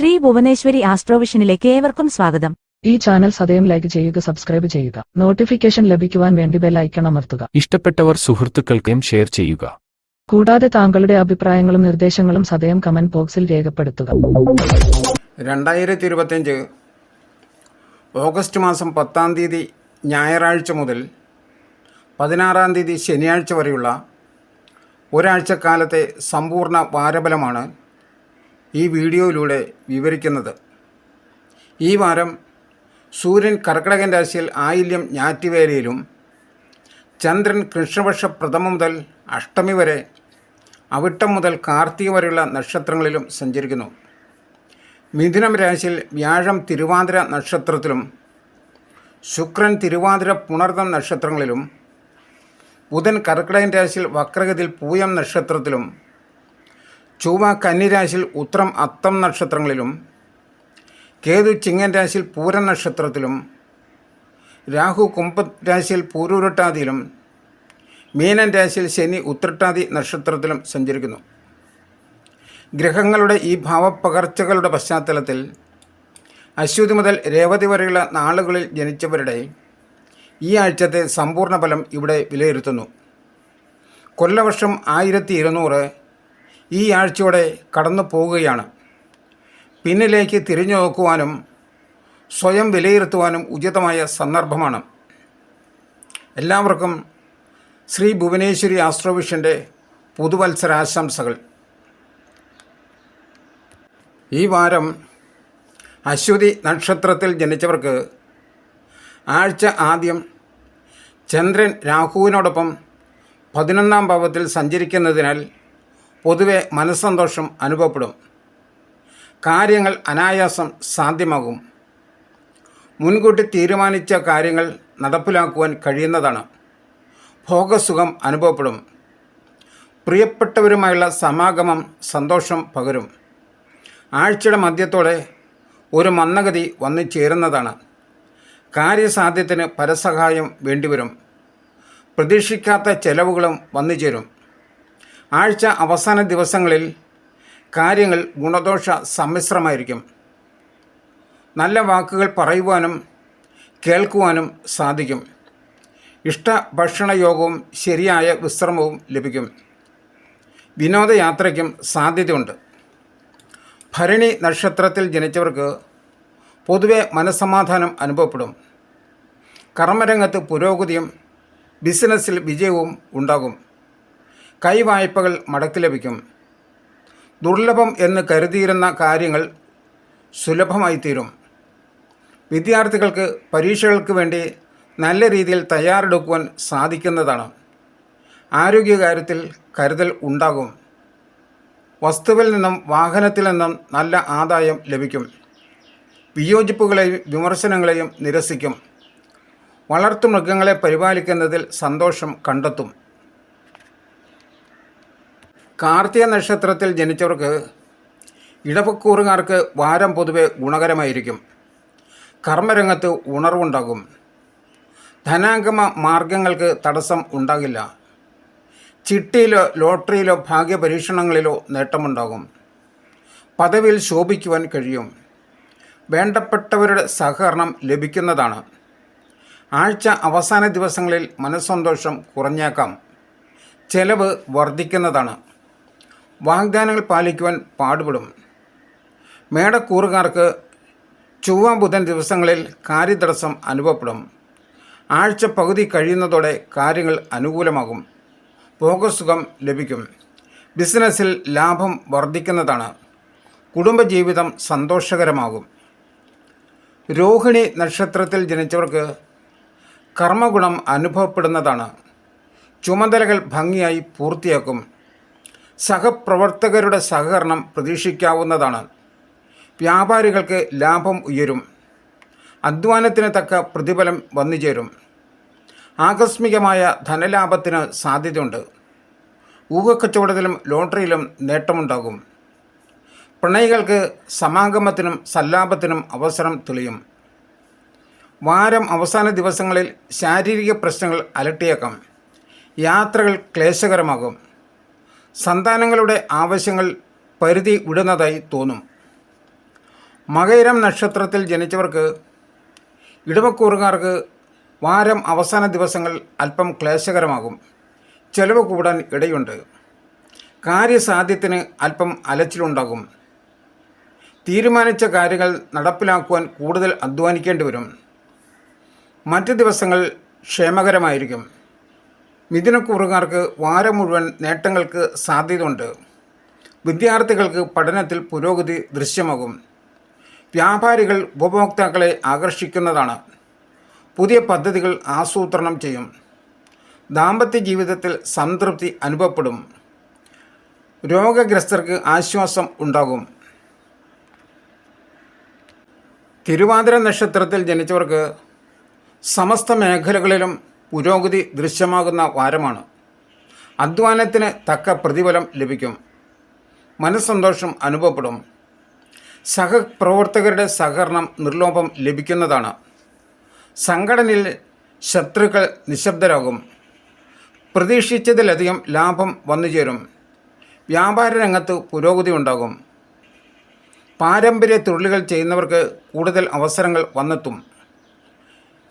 ശ്രീ ഭുവനേശ്വരി ആസ്ട്രോവിഷനിലേക്ക് ഏവർക്കും സ്വാഗതം. ഈ ചാനൽ സദയം ലൈക്ക് ചെയ്യുക സബ്സ്ക്രൈബ് ചെയ്യുക. നോട്ടിഫിക്കേഷൻ ലഭിക്കുവാൻ വേണ്ടി ബെൽ ഐക്കൺ അമർത്തുക. ഇഷ്ടപ്പെട്ടവർ സുഹൃത്തുക്കൾക്കും ഷെയർ ചെയ്യുക. കൂടാതെ താങ്കളുടെ അഭിപ്രായങ്ങളും നിർദ്ദേശങ്ങളും സദയം കമന്റ് ബോക്സിൽ രേഖപ്പെടുത്തുക. രണ്ടായിരത്തി ഇരുപത്തിയഞ്ച് ഓഗസ്റ്റ് മാസം പത്താം തീയതി ഞായറാഴ്ച മുതൽ പതിനാറാം തീയതി ശനിയാഴ്ച വരെയുള്ള ഒരാഴ്ചക്കാലത്തെ സമ്പൂർണ വാരഫലമാണ് ഈ വീഡിയോയിലൂടെ വിവരിക്കുന്നത്. ഈ വാരം സൂര്യൻ കർക്കിടകൻ രാശിയിൽ ആയില്യം ഞാറ്റുവേലയിലും ചന്ദ്രൻ കൃഷ്ണപക്ഷ പ്രഥമ മുതൽ അഷ്ടമി വരെ അവിട്ടം മുതൽ കാർത്തിക വരെയുള്ള നക്ഷത്രങ്ങളിലും സഞ്ചരിക്കുന്നു. മിഥുനം രാശിയിൽ വ്യാഴം തിരുവാതിര നക്ഷത്രത്തിലും ശുക്രൻ തിരുവാതിര പുണർദം നക്ഷത്രങ്ങളിലും ബുധൻ കർക്കിടകൻ രാശിയിൽ വക്രഗതിയിൽ പൂയം നക്ഷത്രത്തിലും ചൊവ്വ കന്നിരാശിയിൽ ഉത്രം അത്തം നക്ഷത്രങ്ങളിലും കേതു ചിങ്ങൻ രാശിയിൽ പൂര നക്ഷത്രത്തിലും രാഹു കുംഭ രാശിയിൽ പൂരൂരട്ടാതിയിലും മീനൻ രാശിയിൽ ശനി ഉത്രട്ടാതി നക്ഷത്രത്തിലും സഞ്ചരിക്കുന്നു. ഗ്രഹങ്ങളുടെ ഈ ഭാവപ്പകർച്ചകളുടെ പശ്ചാത്തലത്തിൽ അശ്വതി മുതൽ രേവതി വരെയുള്ള നാളുകളിൽ ജനിച്ചവരുടെ ഈ ആഴ്ചത്തെ സമ്പൂർണ ഫലം ഇവിടെ വിലയിരുത്തുന്നു. കൊല്ലവർഷം ആയിരത്തി ഇരുന്നൂറ് ഈ ആഴ്ചയോടെ കടന്നു പോവുകയാണ് പിന്നിലേക്ക് തിരിഞ്ഞു നോക്കുവാനും സ്വയം വിലയിരുത്തുവാനും ഉചിതമായ സന്ദർഭമാണ്. എല്ലാവർക്കും ശ്രീ ഭുവനേശ്വരി ആസ്ട്രോവിഷന്റെ പുതുവത്സരാശംസകൾ. ഈ വാരം അശ്വതി നക്ഷത്രത്തിൽ ജനിച്ചവർക്ക് ആഴ്ച ആദ്യം ചന്ദ്രൻ രാഹുവിനോടൊപ്പം പതിനൊന്നാം ഭാവത്തിൽ സഞ്ചരിക്കുന്നതിനാൽ പൊതുവെ മനസ്സന്തോഷം അനുഭവപ്പെടും. കാര്യങ്ങൾ അനായാസം സാധ്യമാകും. മുൻകൂട്ടി തീരുമാനിച്ച കാര്യങ്ങൾ നടപ്പിലാക്കുവാൻ കഴിയുന്നതാണ്. ഭോഗസുഖം അനുഭവപ്പെടും. പ്രിയപ്പെട്ടവരുമായുള്ള സമാഗമം സന്തോഷം പകരും. ആഴ്ചയുടെ മധ്യത്തോടെ ഒരു മന്ദഗതി വന്നു ചേരുന്നതാണ്. കാര്യസാധ്യത്തിന് പരസഹായം വേണ്ടിവരും. പ്രതീക്ഷിക്കാത്ത ചെലവുകളും വന്നു ചേരും. ആഴ്ച അവസാന ദിവസങ്ങളിൽ കാര്യങ്ങൾ ഗുണദോഷ സമ്മിശ്രമായിരിക്കും. നല്ല വാക്കുകൾ പറയുവാനും കേൾക്കുവാനും സാധിക്കും. ഇഷ്ട ഭക്ഷണയോഗവും ശരിയായ വിശ്രമവും ലഭിക്കും. വിനോദയാത്രയ്ക്കും സാധ്യതയുണ്ട്. ഭരണി നക്ഷത്രത്തിൽ ജനിച്ചവർക്ക് പൊതുവെ മനസ്സമാധാനം അനുഭവപ്പെടും. കർമ്മരംഗത്ത് പുരോഗതിയും ബിസിനസ്സിൽ വിജയവും ഉണ്ടാകും. കൈവായ്പകൾ മടക്കി ലഭിക്കും. ദുർലഭം എന്ന് കരുതിയിരുന്ന കാര്യങ്ങൾ സുലഭമായി തീരും. വിദ്യാർത്ഥികൾക്ക് പരീക്ഷകൾക്ക് വേണ്ടി നല്ല രീതിയിൽ തയ്യാറെടുക്കുവാൻ സാധിക്കുന്നതാണ്. ആരോഗ്യകാര്യത്തിൽ കരുതൽ ഉണ്ടാകും. വസ്തുവിൽ നിന്നും വാഹനത്തിൽ നിന്നും നല്ല ആദായം ലഭിക്കും. വിയോജിപ്പുകളെയും വിമർശനങ്ങളെയും നിരസിക്കും. വളർത്തുമൃഗങ്ങളെ പരിപാലിക്കുന്നതിൽ സന്തോഷം കണ്ടെത്തും. കാർത്തിക നക്ഷത്രത്തിൽ ജനിച്ചവർക്ക് ഇടവക്കൂറുകാർക്ക് വാരം പൊതുവെ ഗുണകരമായിരിക്കും. കർമ്മരംഗത്ത് ഉണർവുണ്ടാകും. ധനാഗമ മാർഗങ്ങൾക്ക് തടസ്സം ഉണ്ടാകില്ല. ചിട്ടിയിലോ ലോട്ടറിയിലോ ഭാഗ്യപരീക്ഷണങ്ങളിലോ നേട്ടമുണ്ടാകും. പദവിയിൽ ശോഭിക്കുവാൻ കഴിയും. വേണ്ടപ്പെട്ടവരുടെ സഹകരണം ലഭിക്കുന്നതാണ്. ആഴ്ച അവസാന ദിവസങ്ങളിൽ മനസ്സന്തോഷം കുറഞ്ഞേക്കാം. ചെലവ് വർദ്ധിക്കുന്നതാണ്. വാഗ്ദാനങ്ങൾ പാലിക്കുവാൻ പാടുപെടും. മേടക്കൂറുകാർക്ക് ചൊവ്വ ബുധൻ ദിവസങ്ങളിൽ കാര്യതടസ്സം അനുഭവപ്പെടും. ആഴ്ച പകുതി കഴിയുന്നതോടെ കാര്യങ്ങൾ അനുകൂലമാകും. ഭോഗസുഖം ലഭിക്കും. ബിസിനസ്സിൽ ലാഭം വർദ്ധിക്കുന്നതാണ്. കുടുംബജീവിതം സന്തോഷകരമാകും. രോഹിണി നക്ഷത്രത്തിൽ ജനിച്ചവർക്ക് കർമ്മഗുണം അനുഭവപ്പെടുന്നതാണ്. ചുമതലകൾ ഭംഗിയായി പൂർത്തിയാക്കും. സഹപ്രവർത്തകരുടെ സഹകരണം പ്രതീക്ഷിക്കാവുന്നതാണ്. വ്യാപാരികൾക്ക് ലാഭം ഉയരും. അധ്വാനത്തിന് തക്ക പ്രതിഫലം വന്നുചേരും. ആകസ്മികമായ ധനലാഭത്തിന് സാധ്യതയുണ്ട്. ഊഹക്കച്ചവടത്തിലും ലോട്ടറിയിലും നേട്ടമുണ്ടാകും. പ്രണയികൾക്ക് സമാഗമത്തിനും സല്ലാപത്തിനും അവസരം തെളിയും. വാരം അവസാന ദിവസങ്ങളിൽ ശാരീരിക പ്രശ്നങ്ങൾ അലട്ടിയേക്കാം. യാത്രകൾ ക്ലേശകരമാകും. സന്താനങ്ങളുടെ ആവശ്യങ്ങൾ പരിധി വിടുന്നതായി തോന്നും. മകയിരം നക്ഷത്രത്തിൽ ജനിച്ചവർക്ക് ഇടവക്കൂറുകാർക്ക് വാരം അവസാന ദിവസങ്ങൾ അല്പം ക്ലേശകരമാകും. ചെലവ് കൂടാൻ ഇടയുണ്ട്. കാര്യസാധ്യത്തിന് അല്പം അലച്ചിലുണ്ടാകും. തീരുമാനിച്ച കാര്യങ്ങൾ നടപ്പിലാക്കുവാൻ കൂടുതൽ അധ്വാനിക്കേണ്ടി വരും. മറ്റ് ദിവസങ്ങൾ ക്ഷേമകരമായിരിക്കും. മിഥുനക്കൂറുകാർക്ക് വാരം മുഴുവൻ നേട്ടങ്ങൾക്ക് സാധ്യതയുണ്ട്. വിദ്യാർത്ഥികൾക്ക് പഠനത്തിൽ പുരോഗതി ദൃശ്യമാകും. വ്യാപാരികൾ ഉപഭോക്താക്കളെ ആകർഷിക്കുന്നതാണ്. പുതിയ പദ്ധതികൾ ആസൂത്രണം ചെയ്യും. ദാമ്പത്യ ജീവിതത്തിൽ സംതൃപ്തി അനുഭവപ്പെടും. രോഗഗ്രസ്തർക്ക് ആശ്വാസം ഉണ്ടാകും. തിരുവാതിര നക്ഷത്രത്തിൽ ജനിച്ചവർക്ക് സമസ്ത മേഖലകളിലും പുരോഗതി ദൃശ്യമാകുന്ന വാരമാണ്. അധ്വാനത്തിന് തക്ക പ്രതിഫലം ലഭിക്കും. മനസ്സന്തോഷം അനുഭവപ്പെടും. സഹപ്രവർത്തകരുടെ സഹകരണം നിർലോഭം ലഭിക്കുന്നതാണ്. സംഘടനയിൽ ശത്രുക്കൾ നിശബ്ദരാകും. പ്രതീക്ഷിച്ചതിലധികം ലാഭം വന്നുചേരും. വ്യാപാര രംഗത്ത് പുരോഗതി ഉണ്ടാകും. പാരമ്പര്യ തൊഴിലുകൾ ചെയ്യുന്നവർക്ക് കൂടുതൽ അവസരങ്ങൾ വന്നെത്തും.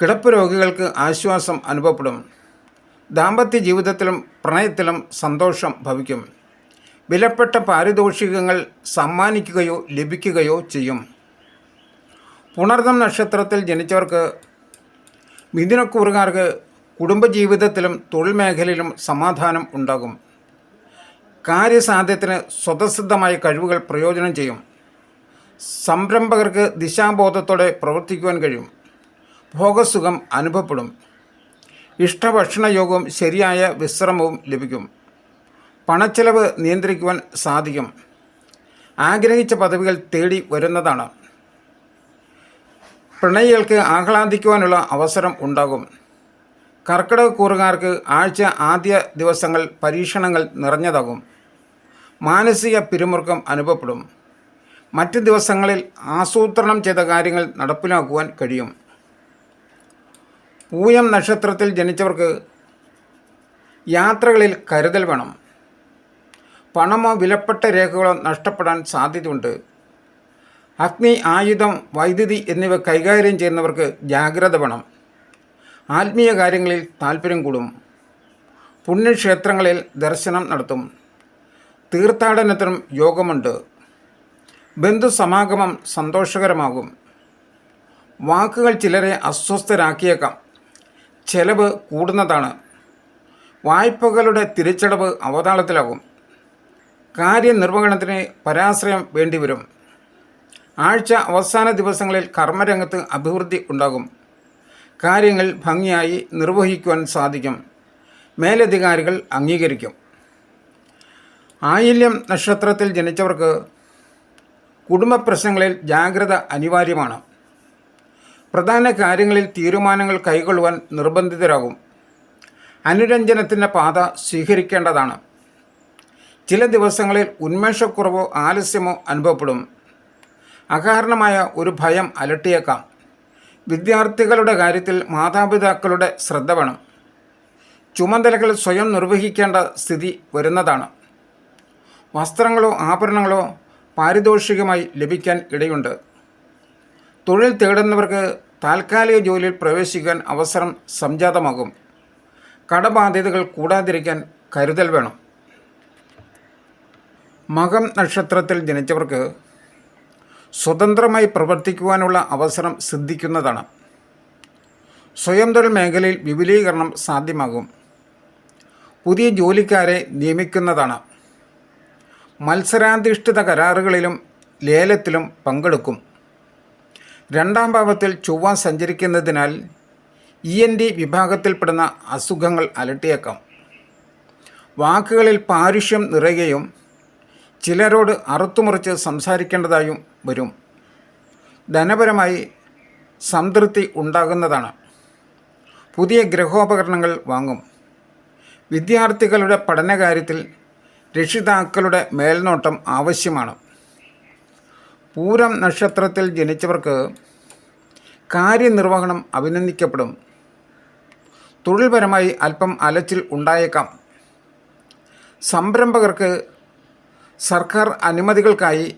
കിടപ്പ് രോഗികൾക്ക് ആശ്വാസം അനുഭവപ്പെടും. ദാമ്പത്യ ജീവിതത്തിലും പ്രണയത്തിലും സന്തോഷം ഭവിക്കും. വിലപ്പെട്ട പാരിതോഷികങ്ങൾ സമ്മാനിക്കുകയോ ലഭിക്കുകയോ ചെയ്യും. പുണർദം നക്ഷത്രത്തിൽ ജനിച്ചവർക്ക് മിഥുനക്കൂറുകാർക്ക് കുടുംബജീവിതത്തിലും തൊഴിൽ മേഖലയിലും സമാധാനം ഉണ്ടാകും. കാര്യസാധ്യത്തിന് സ്വതസിദ്ധമായ കഴിവുകൾ പ്രയോജനം ചെയ്യും. സംരംഭകർക്ക് ദിശാബോധത്തോടെ പ്രവർത്തിക്കുവാൻ കഴിയും. ഭോഗസുഖം അനുഭവപ്പെടും. ഇഷ്ടഭക്ഷണ യോഗവും ശരിയായ വിശ്രമവും ലഭിക്കും. പണച്ചെലവ് നിയന്ത്രിക്കുവാൻ സാധിക്കും. ആഗ്രഹിച്ച പദവികൾ തേടി വരുന്നതാണ്. പ്രണയികൾക്ക് ആഹ്ലാദിക്കുവാനുള്ള അവസരം ഉണ്ടാകും. കർക്കിടക കൂറുകാർക്ക് ആഴ്ച ആദ്യ ദിവസങ്ങൾ പരീക്ഷണങ്ങൾ നിറഞ്ഞതാകും. മാനസിക പിരിമുറുക്കം അനുഭവപ്പെടും. മറ്റ് ദിവസങ്ങളിൽ ആസൂത്രണം ചെയ്ത കാര്യങ്ങൾ നടപ്പിലാക്കുവാൻ കഴിയും. പൂയം നക്ഷത്രത്തിൽ ജനിച്ചവർക്ക് യാത്രകളിൽ കരുതൽ വേണം. പണമോ വിലപ്പെട്ട രേഖകളോ നഷ്ടപ്പെടാൻ സാധ്യതയുണ്ട്. അഗ്നി ആയുധം വൈദ്യുതി എന്നിവ കൈകാര്യം ചെയ്യുന്നവർക്ക് ജാഗ്രത വേണം. ആത്മീയ കാര്യങ്ങളിൽ താല്പര്യം കൂടും. പുണ്യക്ഷേത്രങ്ങളിൽ ദർശനം നടത്തും. തീർത്ഥാടനത്തിനും യോഗമുണ്ട്. ബന്ധുസമാഗമം സന്തോഷകരമാകും. വാക്കുകൾ ചിലരെ അസ്വസ്ഥരാക്കിയേക്കാം. ചെലവ് കൂടുന്നതാണ്. വായ്പകളുടെ തിരിച്ചടവ് അവതാളത്തിലാകും. കാര്യനിർവഹണത്തിന് പരാശ്രയം വേണ്ടിവരും. ആഴ്ച അവസാന ദിവസങ്ങളിൽ കർമ്മരംഗത്ത് അഭിവൃദ്ധി ഉണ്ടാകും. കാര്യങ്ങൾ ഭംഗിയായി നിർവഹിക്കുവാൻ സാധിക്കും. മേലധികാരികൾ അംഗീകരിക്കും. ആയില്യം നക്ഷത്രത്തിൽ ജനിച്ചവർക്ക് കുടുംബ പ്രശ്നങ്ങളിൽ ജാഗ്രത അനിവാര്യമാണ്. പ്രധാന കാര്യങ്ങളിൽ തീരുമാനങ്ങൾ കൈകൊള്ളുവാൻ നിർബന്ധിതരാകും. അനുരഞ്ജനത്തിന്റെ പാത സ്വീകരിക്കേണ്ടതാണ്. ചില ദിവസങ്ങളിൽ ഉന്മേഷക്കുറവോ ആലസ്യമോ അനുഭവപ്പെടും. അകാരണമായ ഒരു ഭയം അലട്ടിയേക്കാം. വിദ്യാർത്ഥികളുടെ കാര്യത്തിൽ മാതാപിതാക്കളുടെ ശ്രദ്ധ വേണം. ചുമതലകൾ സ്വയം നിർവഹിക്കേണ്ട സ്ഥിതി വരുന്നതാണ്. വസ്ത്രങ്ങളോ ആഭരണങ്ങളോ പാരിതോഷികമായി ലഭിക്കാൻ ഇടയുണ്ട്. തൊഴിൽ തേടുന്നവർക്ക് താൽക്കാലിക ജോലിയിൽ പ്രവേശിക്കാൻ അവസരം സംജാതമാകും. കടബാധ്യതകൾ കൂടാതിരിക്കാൻ കരുതൽ വേണം. മകം നക്ഷത്രത്തിൽ ജനിച്ചവർക്ക് സ്വതന്ത്രമായി പ്രവർത്തിക്കുവാനുള്ള അവസരം സിദ്ധിക്കുന്നതാണ്. സ്വയം തൊഴിൽ മേഖലയിൽ വിപുലീകരണം സാധ്യമാകും. പുതിയ ജോലിക്കാരെ നിയമിക്കുന്നതാണ്. മത്സരാധിഷ്ഠിത കരാറുകളിലും ലേലത്തിലും പങ്കെടുക്കും. രണ്ടാം ഭാവത്തിൽ ചൊവ്വ സഞ്ചരിക്കുന്നതിനാൽ ഇ എൻ ഡി വിഭാഗത്തിൽപ്പെടുന്ന അസുഖങ്ങൾ അലട്ടിയേക്കാം. വാക്കുകളിൽ പാരുഷ്യം നിറയുകയും ചിലരോട് അറുത്തുമുറിച്ച് സംസാരിക്കേണ്ടതായും വരും. ധനപരമായി സംതൃപ്തി ഉണ്ടാകുന്നതാണ്. പുതിയ ഗ്രഹോപകരണങ്ങൾ വാങ്ങും. വിദ്യാർത്ഥികളുടെ പഠനകാര്യത്തിൽ രക്ഷിതാക്കളുടെ മേൽനോട്ടം ആവശ്യമാണ്. പൂരം നക്ഷത്രത്തിൽ ജനിച്ചവർക്ക് കാര്യനിർവഹണം അഭിനന്ദിക്കപ്പെടും. തൊഴിൽപരമായി അല്പം അലച്ചിൽ ഉണ്ടായേക്കാം. സംരംഭകർക്ക് സർക്കാർ അനുമതികൾക്കായി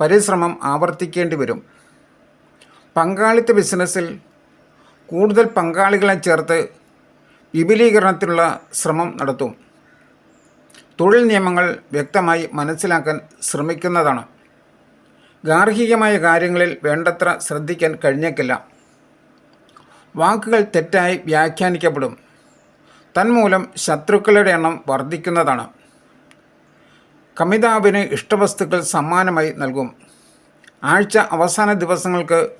പരിശ്രമം ആവർത്തിക്കേണ്ടി വരും. പങ്കാളിത്ത ബിസിനസ്സിൽ കൂടുതൽ പങ്കാളികളെ ചേർത്ത് വിപുലീകരണത്തിനുള്ള ശ്രമം നടത്തും. തൊഴിൽ നിയമങ്ങൾ വ്യക്തമായി മനസ്സിലാക്കാൻ ശ്രമിക്കുന്നതാണ്. ഗാർഹികമായ കാര്യങ്ങളിൽ വേണ്ടത്ര ശ്രദ്ധിക്കാൻ കഴിഞ്ഞേക്കില്ല. വാക്കുകൾ തെറ്റായി വ്യാഖ്യാനിക്കപ്പെടും. തന്മൂലം ശത്രുക്കളുടെ എണ്ണം വർദ്ധിക്കുന്നതാണ്. കമിതാവിന് ഇഷ്ടവസ്തുക്കൾ സമ്മാനമായി നൽകും. ആഴ്ച അവസാന ദിവസങ്ങൾക്ക്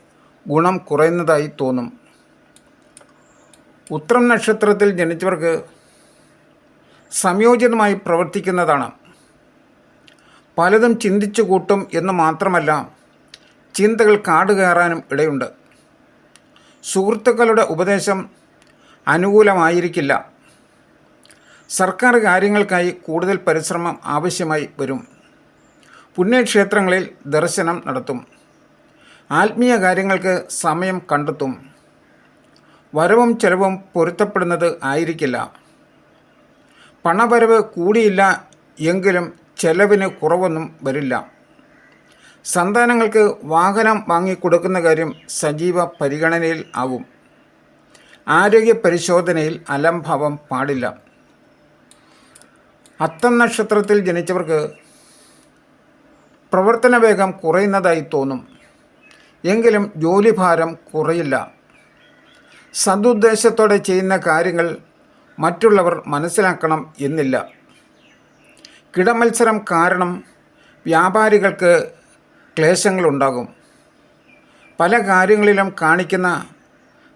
ഗുണം കുറയുന്നതായി തോന്നും. ഉത്രം നക്ഷത്രത്തിൽ ജനിച്ചവർക്ക് സംയോജിതമായി പ്രവർത്തിക്കുന്നതാണ്. പലതും ചിന്തിച്ചു കൂട്ടും എന്ന് മാത്രമല്ല ചിന്തകൾ കാടുകയറാനും ഇടയുണ്ട്. സുഹൃത്തുക്കളുടെ ഉപദേശം അനുകൂലമായിരിക്കില്ല. സർക്കാർ കാര്യങ്ങൾക്കായി കൂടുതൽ പരിശ്രമം ആവശ്യമായി വരും. പുണ്യക്ഷേത്രങ്ങളിൽ ദർശനം നടത്തും. ആത്മീയ കാര്യങ്ങൾക്ക് സമയം കണ്ടെത്തും. വരവും ചെലവും പൊരുത്തപ്പെടുന്നത് ആയിരിക്കില്ല. പണവരവ് കൂടിയില്ല എങ്കിലും ചെലവിന് കുറവൊന്നും വരില്ല. സന്താനങ്ങൾക്ക് വാഹനം വാങ്ങിക്കൊടുക്കുന്ന കാര്യം സജീവ പരിഗണനയിൽ ആവും. ആരോഗ്യ പരിശോധനയിൽ അലംഭാവം പാടില്ല. അത്തം നക്ഷത്രത്തിൽ ജനിച്ചവർക്ക് പ്രവർത്തന വേഗം കുറയുന്നതായി തോന്നും. എങ്കിലും ജോലിഭാരം കുറയില്ല. സതുദ്ദേശത്തോടെ ചെയ്യുന്ന കാര്യങ്ങൾ മറ്റുള്ളവർ മനസ്സിലാക്കണം എന്നില്ല. കിടമത്സരം കാരണം വ്യാപാരികൾക്ക് ക്ലേശങ്ങളുണ്ടാകും. പല കാര്യങ്ങളിലും കാണിക്കുന്ന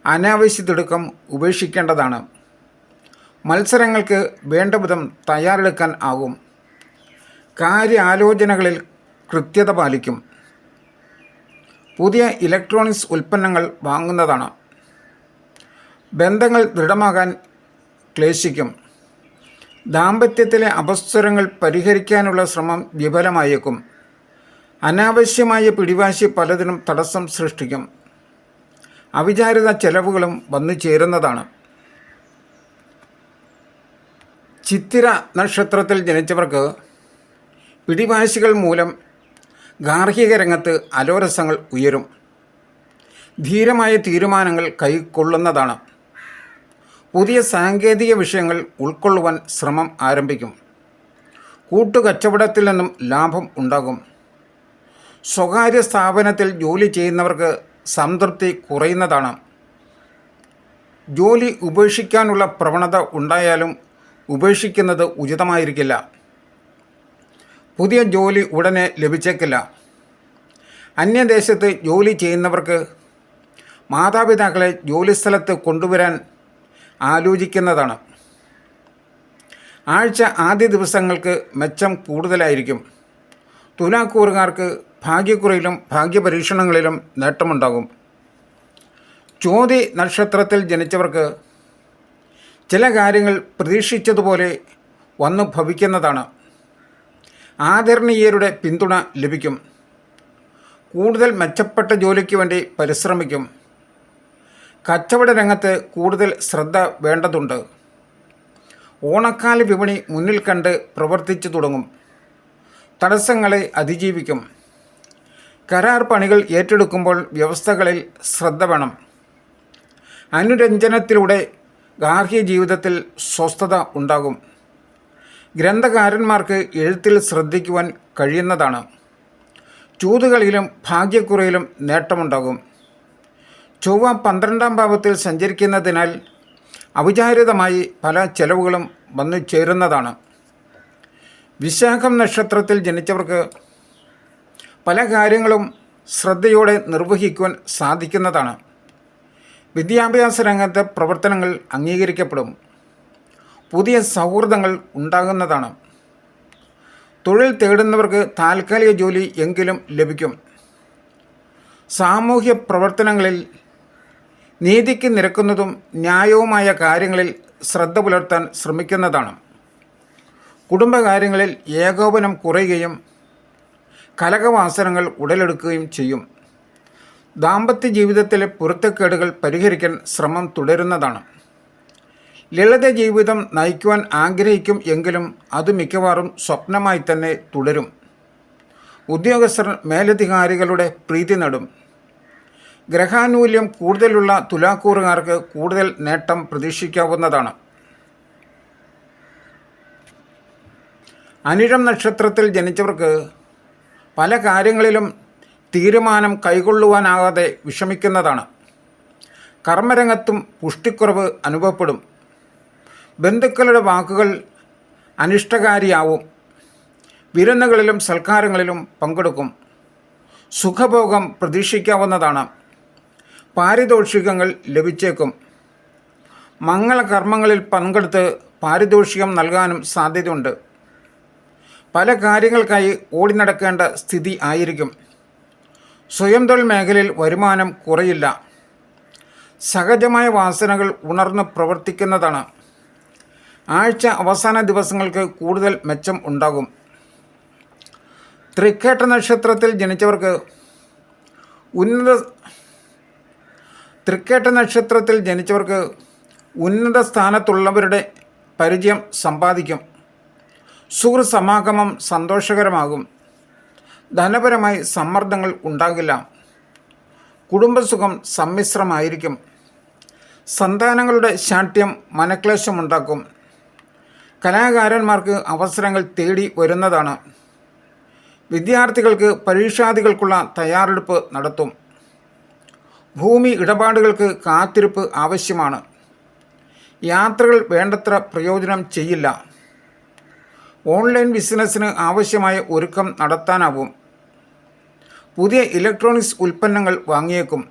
അനാവശ്യ തിടുക്കം ഉപേക്ഷിക്കേണ്ടതാണ്. മത്സരങ്ങൾക്ക് വേണ്ട വിധം തയ്യാറെടുക്കാൻ ആകും. കാര്യാലോചനകളിൽ കൃത്യത പാലിക്കും. പുതിയ ഇലക്ട്രോണിക്സ് ഉൽപ്പന്നങ്ങൾ വാങ്ങുന്നതാണ്. ബന്ധങ്ങൾ ദൃഢമാകാൻ ക്ലേശിക്കും. ദാമ്പത്യത്തിലെ അപസ്വരങ്ങൾ പരിഹരിക്കാനുള്ള ശ്രമം വിഫലമായേക്കും. അനാവശ്യമായ പിടിവാശി പലതിനും തടസ്സം സൃഷ്ടിക്കും. അവിചാരിത ചെലവുകളും വന്നു ചേരുന്നതാണ്. ചിത്തിര നക്ഷത്രത്തിൽ ജനിച്ചവർക്ക് പിടിവാശികൾ മൂലം ഗാർഹിക രംഗത്ത് അലോരസങ്ങൾ ഉയരും. ധീരമായ തീരുമാനങ്ങൾ കൈക്കൊള്ളുന്നതാണ്. പുതിയ സാങ്കേതിക വിഷയങ്ങൾ ഉൾക്കൊള്ളുവാൻ ശ്രമം ആരംഭിക്കും. കൂട്ടുകച്ചവടത്തിൽ നിന്നും ലാഭം ഉണ്ടാകും. സ്വകാര്യ സ്ഥാപനത്തിൽ ജോലി ചെയ്യുന്നവർക്ക് സംതൃപ്തി കുറയുന്നതാണ്. ജോലി ഉപേക്ഷിക്കാനുള്ള പ്രവണത ഉണ്ടായാലും ഉപേക്ഷിക്കുന്നത് ഉചിതമായിരിക്കില്ല. പുതിയ ജോലി ഉടനെ ലഭിച്ചേക്കില്ല. അന്യദേശത്ത് ജോലി ചെയ്യുന്നവർക്ക് മാതാപിതാക്കളെ ജോലിസ്ഥലത്ത് കൊണ്ടുവരാൻ ആലോചിക്കുന്നതാണ്. ആഴ്ച ആദ്യ ദിവസങ്ങൾക്ക് മെച്ചം കൂടുതലായിരിക്കും. തുലാക്കൂറുകാർക്ക് ഭാഗ്യക്കുറയിലും ഭാഗ്യപരീക്ഷണങ്ങളിലും നേട്ടമുണ്ടാകും. ചോതി നക്ഷത്രത്തിൽ ജനിച്ചവർക്ക് ചില കാര്യങ്ങൾ പ്രതീക്ഷിച്ചതുപോലെ വന്നു ഭവിക്കുന്നതാണ്. ആദരണീയരുടെ പിന്തുണ ലഭിക്കും. കൂടുതൽ മെച്ചപ്പെട്ട ജോലിക്ക് വേണ്ടി പരിശ്രമിക്കും. കച്ചവട രംഗത്ത് കൂടുതൽ ശ്രദ്ധ വേണ്ടതുണ്ട്. ഓണക്കാല വിപണി മുന്നിൽ കണ്ട് പ്രവർത്തിച്ചു തുടങ്ങും. തടസ്സങ്ങളെ അതിജീവിക്കും. കരാർ പണികൾ ഏറ്റെടുക്കുമ്പോൾ വ്യവസ്ഥകളിൽ ശ്രദ്ധ വേണം. അനുരഞ്ജനത്തിലൂടെ ഗാർഹിക ജീവിതത്തിൽ സ്വസ്ഥത ഉണ്ടാകും. ഗ്രന്ഥകാരന്മാർക്ക് എഴുത്തിൽ ശ്രദ്ധിക്കുവാൻ കഴിയുന്നതാണ്. ചൂതുകളിലും ഭാഗ്യക്കുറയിലും നേട്ടമുണ്ടാകും. ചൊവ്വ പന്ത്രണ്ടാം ഭാവത്തിൽ സഞ്ചരിക്കുന്നതിനാൽ അവിചാരിതമായി പല ചെലവുകളും വന്നു ചേരുന്നതാണ്. വിശാഖം നക്ഷത്രത്തിൽ ജനിച്ചവർക്ക് പല കാര്യങ്ങളും ശ്രദ്ധയോടെ നിർവഹിക്കുവാൻ സാധിക്കുന്നതാണ്. വിദ്യാഭ്യാസ രംഗത്തെ പ്രവർത്തനങ്ങൾ അംഗീകരിക്കപ്പെടും. പുതിയ സൗഹൃദങ്ങൾ ഉണ്ടാകുന്നതാണ്. തൊഴിൽ തേടുന്നവർക്ക് താൽക്കാലിക ജോലി എങ്കിലും ലഭിക്കും. സാമൂഹ്യ പ്രവർത്തനങ്ങളിൽ നീതിക്ക് നിരക്കുന്നതും ന്യായവുമായ കാര്യങ്ങളിൽ ശ്രദ്ധ പുലർത്താൻ ശ്രമിക്കുന്നതാണ്. കുടുംബകാര്യങ്ങളിൽ ഏകോപനം കുറയുകയും കലകവാസനങ്ങൾ ഉടലെടുക്കുകയും ചെയ്യും. ദാമ്പത്യ ജീവിതത്തിലെ പൊരുത്തക്കേടുകൾ പരിഹരിക്കാൻ ശ്രമം തുടരുന്നതാണ്. ലളിത ജീവിതം നയിക്കുവാൻ ആഗ്രഹിക്കും എങ്കിലും അത് മിക്കവാറും സ്വപ്നമായി തന്നെ തുടരും. ഉദ്യോഗസ്ഥർ മേലധികാരികളുടെ പ്രീതി നേടും. ഗ്രഹാനുകൂല്യം കൂടുതലുള്ള തുലാക്കൂറുകാർക്ക് കൂടുതൽ നേട്ടം പ്രതീക്ഷിക്കാവുന്നതാണ്. അനിഴം നക്ഷത്രത്തിൽ ജനിച്ചവർക്ക് പല കാര്യങ്ങളിലും തീരുമാനം കൈകൊള്ളുവാനാകാതെ വിഷമിക്കുന്നതാണ്. കർമ്മരംഗത്തും പുഷ്ടിക്കുറവ് അനുഭവപ്പെടും. ബന്ധുക്കളുടെ വാക്കുകൾ അനിഷ്ടകാരിയാവും. വിരുന്നുകളിലും സൽക്കാരങ്ങളിലും പങ്കെടുക്കും. സുഖഭോഗം പ്രതീക്ഷിക്കാവുന്നതാണ്. പാരിതോഷികങ്ങൾ ലഭിച്ചേക്കും. മംഗളകർമ്മങ്ങളിൽ പങ്കെടുത്ത് പാരിതോഷികം നൽകാനും സാധ്യതയുണ്ട്. പല കാര്യങ്ങൾക്കായി ഓടി നടക്കേണ്ട സ്ഥിതി ആയിരിക്കും. സ്വയം തൊഴിൽ മേഖലയിൽ വരുമാനം കുറയില്ല. സഹജമായ വാസനകൾ ഉണർന്ന് പ്രവർത്തിക്കുന്നതാണ്. ആഴ്ച അവസാന ദിവസങ്ങൾക്ക് കൂടുതൽ മെച്ചം ഉണ്ടാകും. തൃക്കേട്ട നക്ഷത്രത്തിൽ ജനിച്ചവർക്ക് ഉന്നത തൃക്കേട്ട നക്ഷത്രത്തിൽ ജനിച്ചവർക്ക് ഉന്നത സ്ഥാനത്തുള്ളവരുടെ പരിചയം സമ്പാദിക്കും. സുഹൃത്ത് സമാഗമം സന്തോഷകരമാകും. ധനപരമായി സമ്മർദ്ദങ്ങൾ ഉണ്ടാകില്ല. കുടുംബസുഖം സമ്മിശ്രമായിരിക്കും. സന്താനങ്ങളുടെ ശാഠ്യം മനക്ലേശമുണ്ടാക്കും. കലാകാരന്മാർക്ക് അവസരങ്ങൾ തേടി വരുന്നതാണ്. വിദ്യാർത്ഥികൾക്ക് പരീക്ഷാദികൾക്കുള്ള തയ്യാറെടുപ്പ് നടത്തും. ഭൂമി ഇടപാടുകൾക്ക് കാത്തിരിപ്പ് ആവശ്യമാണ്. യാത്രകൾ വേണ്ടത്ര പ്രയോജനം ചെയ്യില്ല. ഓൺലൈൻ ബിസിനസ്സിന് ആവശ്യമായ ഒരുക്കം നടത്താനാവും. പുതിയ ഇലക്ട്രോണിക്സ് ഉൽപ്പന്നങ്ങൾ വാങ്ങിയേക്കും.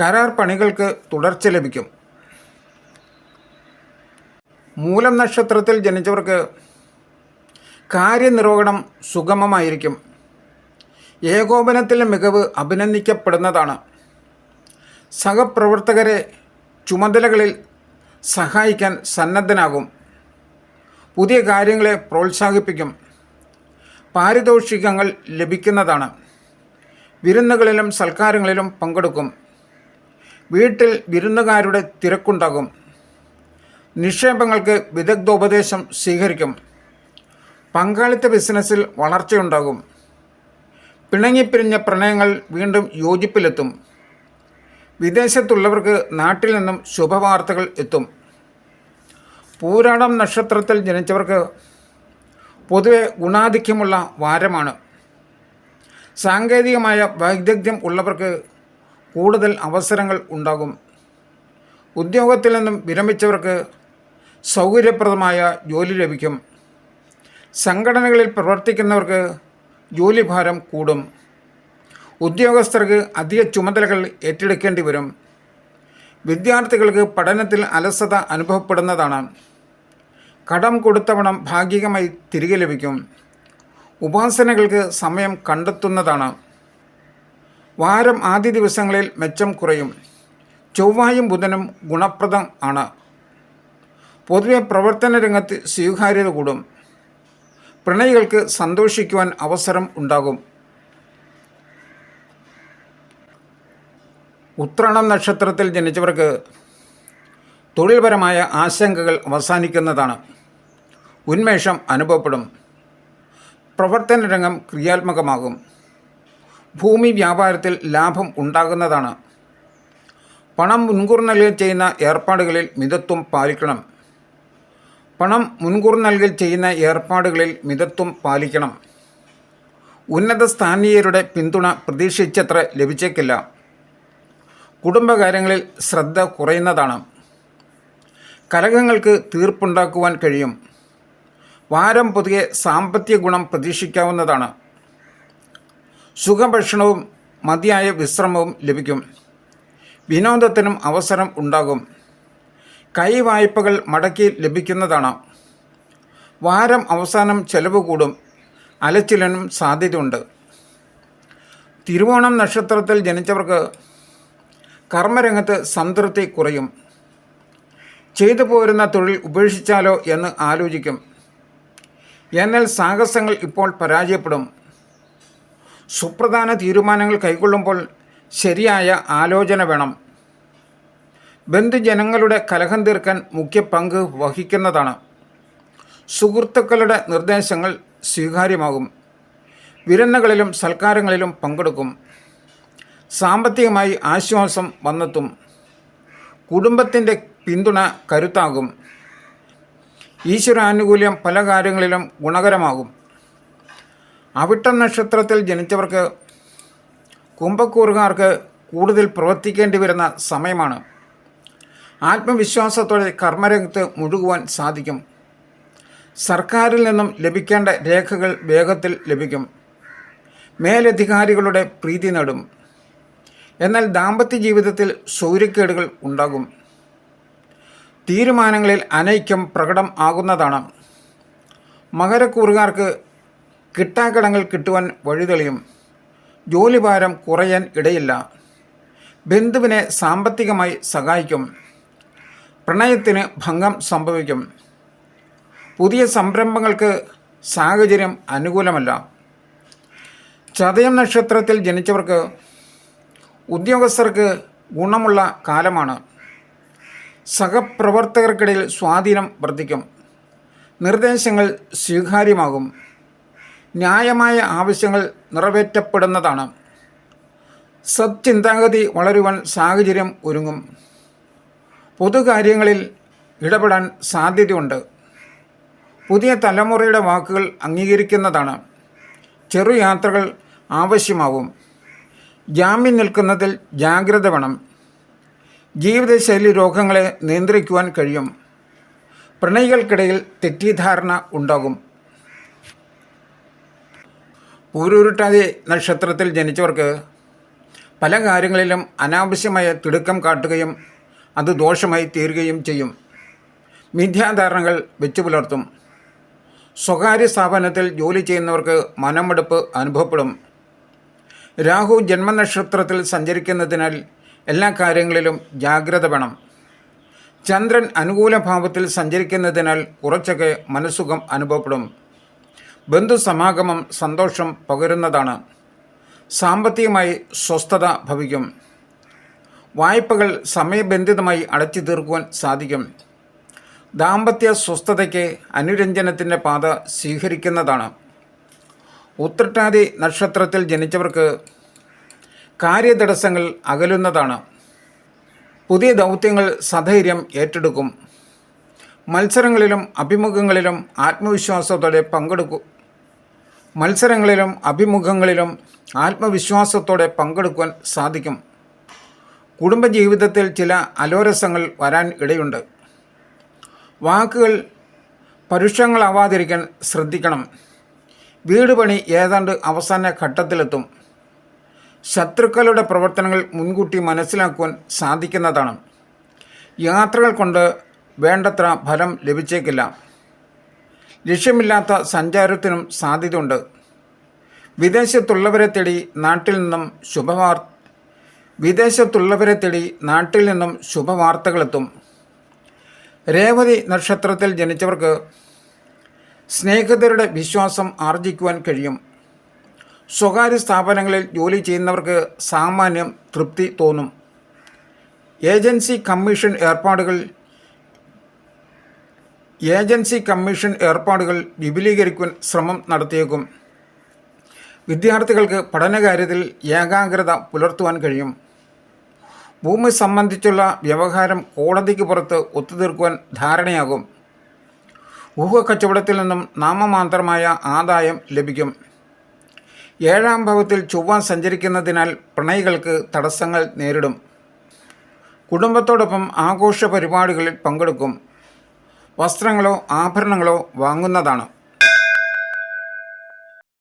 കരാർ പണികൾക്ക് തുടർച്ച ലഭിക്കും. മൂലം നക്ഷത്രത്തിൽ ജനിച്ചവർക്ക് കാര്യനിർവഹണം സുഗമമായിരിക്കും. ഏകോപനത്തിലെ മികവ് അഭിനന്ദിക്കപ്പെടുന്നതാണ്. സഹപ്രവർത്തകരെ ചുമതലകളിൽ സഹായിക്കാൻ സന്നദ്ധനാകും. പുതിയ കാര്യങ്ങളെ പ്രോത്സാഹിപ്പിക്കും. പാരിതോഷികങ്ങൾ ലഭിക്കുന്നതാണ്. വിരുന്നുകളിലും സൽക്കാരങ്ങളിലും പങ്കെടുക്കും. വീട്ടിൽ വിരുന്നുകാരുടെ തിരക്കുണ്ടാകും. നിക്ഷേപങ്ങൾക്ക് വിദഗ്ധോപദേശം സ്വീകരിക്കും. പങ്കാളിത്ത ബിസിനസ്സിൽ വളർച്ചയുണ്ടാകും. പിണങ്ങിപ്പിരിഞ്ഞ പ്രണയങ്ങൾ വീണ്ടും യോജിപ്പിലെത്തും. വിദേശത്തുള്ളവർക്ക് നാട്ടിൽ നിന്നും ശുഭവാർത്തകൾ എത്തും. പൂരാടം നക്ഷത്രത്തിൽ ജനിച്ചവർക്ക് പൊതുവെ ഗുണാധിക്യമുള്ള വാരമാണ്. സാങ്കേതികമായ വൈദഗ്ധ്യം ഉള്ളവർക്ക് കൂടുതൽ അവസരങ്ങൾ ഉണ്ടാകും. ഉദ്യോഗത്തിൽ നിന്നും വിരമിച്ചവർക്ക് സൗകര്യപ്രദമായ ജോലി ലഭിക്കും. സംഘടനകളിൽ പ്രവർത്തിക്കുന്നവർക്ക് ജോലിഭാരം കൂടും. ഉദ്യോഗസ്ഥർക്ക് അധിക ചുമതലകൾ ഏറ്റെടുക്കേണ്ടി വരും. വിദ്യാർത്ഥികൾക്ക് പഠനത്തിൽ അലസത അനുഭവപ്പെടുന്നതാണ്. കടം കൊടുത്തവണം ഭാഗികമായി തിരികെ ലഭിക്കും. ഉപാസനകൾക്ക് സമയം കണ്ടെത്തുന്നതാണ്. വാരം ആദ്യ ദിവസങ്ങളിൽ മെച്ചം കുറയും. ചൊവ്വായും ബുധനും ഗുണപ്രദം ആണ്. പൊതുവെ പ്രവർത്തന രംഗത്ത് സ്വീകാര്യത കൂടും. പ്രണയികൾക്ക് സന്തോഷിക്കുവാൻ അവസരം ഉണ്ടാകും. ഉത്രാടം നക്ഷത്രത്തിൽ ജനിച്ചവർക്ക് തൊഴിൽപരമായ ആശങ്കകൾ അവസാനിക്കുന്നതാണ്. ഉന്മേഷം അനുഭവപ്പെടും. പ്രവർത്തന രംഗം ക്രിയാത്മകമാകും. ഭൂമി വ്യാപാരത്തിൽ ലാഭം ഉണ്ടാകുന്നതാണ്. പണം മുൻകൂർ നൽകി ചെയ്യുന്ന ഏർപ്പാടുകളിൽ മിതത്വം പാലിക്കണം. പണം മുൻകൂർ നൽകി ചെയ്യുന്ന ഏർപ്പാടുകളിൽ മിതത്വം പാലിക്കണം. ഉന്നത സ്ഥാനീയരുടെ പിന്തുണ പ്രതീക്ഷിച്ചത്ര ലഭിച്ചേക്കില്ല. കുടുംബകാര്യങ്ങളിൽ ശ്രദ്ധ കുറയുന്നതാണ്. കലഹങ്ങൾക്ക് തീർപ്പുണ്ടാക്കുവാൻ കഴിയും. വാരം പൊതുവെ സാമ്പത്തിക ഗുണം പ്രതീക്ഷിക്കാവുന്നതാണ്. സുഖഭക്ഷണവും മതിയായ വിശ്രമവും ലഭിക്കും. വിനോദത്തിനും അവസരം ഉണ്ടാകും. കൈ വായ്പകൾ മടക്കി ലഭിക്കുന്നതാണ്. വാരം അവസാനം ചെലവ് കൂടും. അലച്ചിലിനും സാധ്യതയുണ്ട്. തിരുവോണം നക്ഷത്രത്തിൽ ജനിച്ചവർക്ക് കർമ്മരംഗത്ത് സംതൃപ്തി കുറയും. ചെയ്തു പോരുന്ന തൊഴിൽ ഉപേക്ഷിച്ചാലോ എന്ന് ആലോചിക്കും. എന്നാൽ സാഹസങ്ങൾ ഇപ്പോൾ പരാജയപ്പെടും. സുപ്രധാന തീരുമാനങ്ങൾ കൈക്കൊള്ളുമ്പോൾ ശരിയായ ആലോചന വേണം. ബന്ധുജനങ്ങളുടെ കലഹം തീർക്കാൻ മുഖ്യ പങ്ക് വഹിക്കുന്നതാണ്. സുഹൃത്തുക്കളുടെ നിർദ്ദേശങ്ങൾ സ്വീകാര്യമാകും. വിരുന്നുകളിലും സൽക്കാരങ്ങളിലും പങ്കെടുക്കും. സാമ്പത്തികമായി ആശ്വാസം വന്നെത്തും. കുടുംബത്തിന്റെ പിന്തുണ കരുത്താകും. ഈശ്വരാനുകൂല്യം പല കാര്യങ്ങളിലും ഗുണകരമാകും. അവിട്ടം നക്ഷത്രത്തിൽ ജനിച്ചവർക്ക് കുംഭക്കൂറുകാർക്ക് കൂടുതൽ പ്രവർത്തിക്കേണ്ടി വരുന്ന സമയമാണ്. ആത്മവിശ്വാസത്തോടെ കർമ്മരംഗത്ത് മുഴുകുവാൻ സാധിക്കും. സർക്കാരിൽ നിന്നും ലഭിക്കേണ്ട രേഖകൾ വേഗത്തിൽ ലഭിക്കും. മേലധികാരികളുടെ പ്രീതി നേടും. എന്നാൽ ദാമ്പത്യ ജീവിതത്തിൽ സൗര്യക്കേടുകൾ ഉണ്ടാകും. തീരുമാനങ്ങളിൽ അനൈക്യം പ്രകടം ആകുന്നതാണ്. മകരക്കൂറുകാർക്ക് കിട്ടാക്കടങ്ങൾ കിട്ടുവാൻ വഴിതെളിയും. ജോലിഭാരം കുറയാൻ ഇടയില്ല. ബന്ധുവിനെ സാമ്പത്തികമായി സഹായിക്കും. പ്രണയത്തിന് ഭംഗം സംഭവിക്കും. പുതിയ സംരംഭങ്ങൾക്ക് സാഹചര്യം അനുകൂലമല്ല. ചതയം നക്ഷത്രത്തിൽ ജനിച്ചവർക്ക് ഉദ്യോഗസ്ഥർക്ക് ഗുണമുള്ള കാലമാണ്. സഹപ്രവർത്തകർക്കിടയിൽ സ്വാധീനം വർദ്ധിക്കും. നിർദ്ദേശങ്ങൾ സ്വീകാര്യമാകും. ന്യായമായ ആവശ്യങ്ങൾ നിറവേറ്റപ്പെടുന്നതാണ്. സത്ചിന്താഗതി വളരുവാൻ സാഹചര്യം ഒരുങ്ങും. പൊതുകാര്യങ്ങളിൽ ഇടപെടാൻ സാധ്യതയുണ്ട്. പുതിയ തലമുറയുടെ വാക്കുകൾ അംഗീകരിക്കുന്നതാണ്. ചെറുയാത്രകൾ ആവശ്യമാവും. ജാമ്യം നിൽക്കുന്നതിൽ ജാഗ്രത വേണം. ജീവിതശൈലി രോഗങ്ങളെ നിയന്ത്രിക്കുവാൻ കഴിയും. പ്രണയികൾക്കിടയിൽ തെറ്റിദ്ധാരണ ഉണ്ടാകും. പൂരുരുട്ടാതി നക്ഷത്രത്തിൽ ജനിച്ചവർക്ക് പല കാര്യങ്ങളിലും അനാവശ്യമായ തിടുക്കം കാട്ടുകയും അത് ദോഷമായി തീരുകയും ചെയ്യും. മിഥ്യാധാരണകൾ വെച്ചു പുലർത്തും. സ്വകാര്യ സ്ഥാപനത്തിൽ ജോലി ചെയ്യുന്നവർക്ക് മനമെടുപ്പ് അനുഭവപ്പെടും. രാഹു ജന്മനക്ഷത്രത്തിൽ സഞ്ചരിക്കുന്നതിനാൽ എല്ലാ കാര്യങ്ങളിലും ജാഗ്രത വേണം. ചന്ദ്രൻ അനുകൂല ഭാവത്തിൽ സഞ്ചരിക്കുന്നതിനാൽ കുറച്ചൊക്കെ മനസ്സുഖം അനുഭവപ്പെടും. ബന്ധുസമാഗമം സന്തോഷം പകരുന്നതാണ്. സാമ്പത്തികമായി സ്വസ്ഥത ഭവിക്കും. വായ്പകൾ സമയബന്ധിതമായി അടച്ചു തീർക്കുവാൻ സാധിക്കും. ദാമ്പത്യ സ്വസ്ഥതയ്ക്ക് അനുരഞ്ജനത്തിന്റെ പാത സ്വീകരിക്കുന്നതാണ്. ഉത്രട്ടാതി നക്ഷത്രത്തിൽ ജനിച്ചവർക്ക് കാര്യതടസ്സങ്ങൾ അകലുന്നതാണ്. പുതിയ ദൗത്യങ്ങൾ സധൈര്യം ഏറ്റെടുക്കും. മത്സരങ്ങളിലും അഭിമുഖങ്ങളിലും ആത്മവിശ്വാസത്തോടെ പങ്കെടുക്കും മത്സരങ്ങളിലും അഭിമുഖങ്ങളിലും ആത്മവിശ്വാസത്തോടെ പങ്കെടുക്കുവാൻ സാധിക്കും. കുടുംബജീവിതത്തിൽ ചില അലോരസങ്ങൾ വരാൻ ഇടയുണ്ട്. വാക്കുകൾ പരുഷങ്ങളാവാതിരിക്കാൻ ശ്രദ്ധിക്കണം. വീട് പണി ഏതാണ്ട് അവസാന ഘട്ടത്തിലെത്തും. ശത്രുക്കളുടെ പ്രവർത്തനങ്ങൾ മുൻകൂട്ടി മനസ്സിലാക്കുവാൻ സാധിക്കുന്നതാണ്. യാത്രകൾ കൊണ്ട് വേണ്ടത്ര ഫലം ലഭിച്ചേക്കില്ല. ലക്ഷ്യമില്ലാത്ത സഞ്ചാരത്തിനും സാധ്യതയുണ്ട്. വിദേശത്തുള്ളവരെ തേടി നാട്ടിൽ നിന്നും ശുഭവാർ വിദേശത്തുള്ളവരെ തേടി നാട്ടിൽ നിന്നും ശുഭവാർത്തകളെത്തും. രേവതി നക്ഷത്രത്തിൽ ജനിച്ചവർക്ക് സ്നേഹിതരുടെ വിശ്വാസം ആർജിക്കുവാൻ കഴിയും. സ്വകാര്യ സ്ഥാപനങ്ങളിൽ ജോലി ചെയ്യുന്നവർക്ക് സാമാന്യം തൃപ്തി തോന്നും. ഏജൻസി കമ്മീഷൻ ഏർപ്പാടുകൾ ഏജൻസി കമ്മീഷൻ ഏർപ്പാടുകൾ വിപുലീകരിക്കുവാൻ ശ്രമം നടത്തിയേക്കും. വിദ്യാർത്ഥികൾക്ക് പഠനകാര്യത്തിൽ ഏകാഗ്രത പുലർത്തുവാൻ കഴിയും. ഭൂമി സംബന്ധിച്ചുള്ള വ്യവഹാരം കോടതിക്ക് പുറത്ത് ഒത്തുതീർക്കുവാൻ ധാരണയാകും. ഊഹക്കച്ചവടത്തിൽ നിന്നും നാമമാത്രമായ ആദായം ലഭിക്കും. ഏഴാം ഭാവത്തിൽ ചൊവ്വ സഞ്ചരിക്കുന്നതിനാൽ പ്രണയികൾക്ക് തടസ്സങ്ങൾ നേരിടും. കുടുംബത്തോടൊപ്പം ആഘോഷ പരിപാടികളിൽ പങ്കെടുക്കും. വസ്ത്രങ്ങളോ ആഭരണങ്ങളോ വാങ്ങുന്നതാണ്.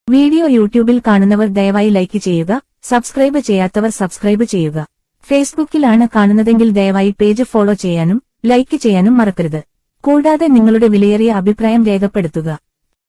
വീഡിയോ യൂട്യൂബിൽ കാണുന്നവർ ദയവായി ലൈക്ക് ചെയ്യുക സബ്സ്ക്രൈബ് ചെയ്യാത്തവർ സബ്സ്ക്രൈബ് ചെയ്യുക. ഫേസ്ബുക്കിലാണ് കാണുന്നതെങ്കിൽ ദയവായി പേജ് ഫോളോ ചെയ്യാനും ലൈക്ക് ചെയ്യാനും മറക്കരുത്. കൂടാതെ നിങ്ങളുടെ വിലയേറിയ അഭിപ്രായം രേഖപ്പെടുത്തുക.